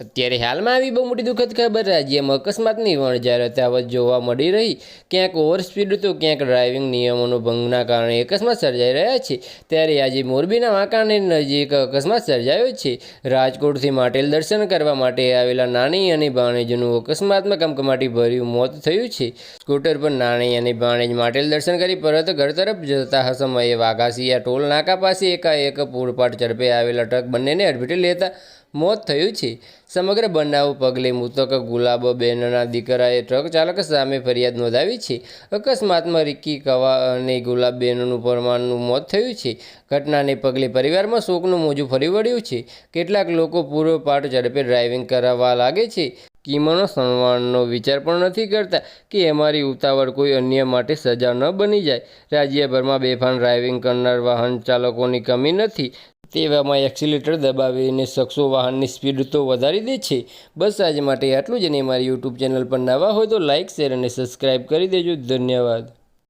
ત્યારે હાલમાં આવી બહુ મોટી દુઃખદ ખબર રાજ્યમાં અકસ્માતની યથાવત જોવા મળી રહી, ક્યાંક ઓવર સ્પીડ તો ક્યાંક ડ્રાઇવિંગ નિયમોનો ભંગના કારણે અકસ્માત સર્જાઈ રહ્યા છે. ત્યારે આજે મોરબીના વાંકાની નજીક અકસ્માત સર્જાયો છે. રાજકોટથી માટેલ દર્શન કરવા માટે આવેલા નાની અને ભાણેજનું અકસ્માતમાં કમકમાટી ભર્યું મોત થયું છે. સ્કૂટર પર નાની અને ભાણેજ માટેલ દર્શન કરી પરત ઘર તરફ જતા સમયે વાઘાસિયા ટોલ નાકા પાસે એકાએક પૂરપાટ ઝડપે આવેલા ટ્રક બંનેને અડફેટે લેતા મોત થયું છે. સમગ્ર બનાવ પગલે મૃતક ગુલાબબેનના દીકરાએ ટ્રક ચાલક સામે ફરિયાદ નોંધાવી છે. અકસ્માતમાં રિક્કી કવા અને ગુલાબબેનનું પરમાણનું મોત થયું છે. ઘટનાને પગલે પરિવારમાં શોકનું મોજું ફરી વળ્યું છે. કેટલાક લોકો પૂર્વપાટ ઝડપે ડ્રાઇવિંગ કરાવવા લાગે છે. કિંમતનો સન્માનનો વિચાર પણ નથી કરતા કે અમારી ઉતાવળ કોઈ અન્ય માટે સજા ન બની જાય. રાજ્યભરમાં બેફાન ડ્રાઇવિંગ કરનાર વાહન ચાલકોની કમી નથી. તેવામાં એક્સિલેટર દબાવીને શખ્સો વાહનની સ્પીડ તો વધારી દે છે. બસ આજ માટે આટલું જ અને મારી યુટ્યુબ ચેનલ પર નવા હોય તો લાઇક શેર અને સબસ્ક્રાઈબ કરી દેજો. ધન્યવાદ.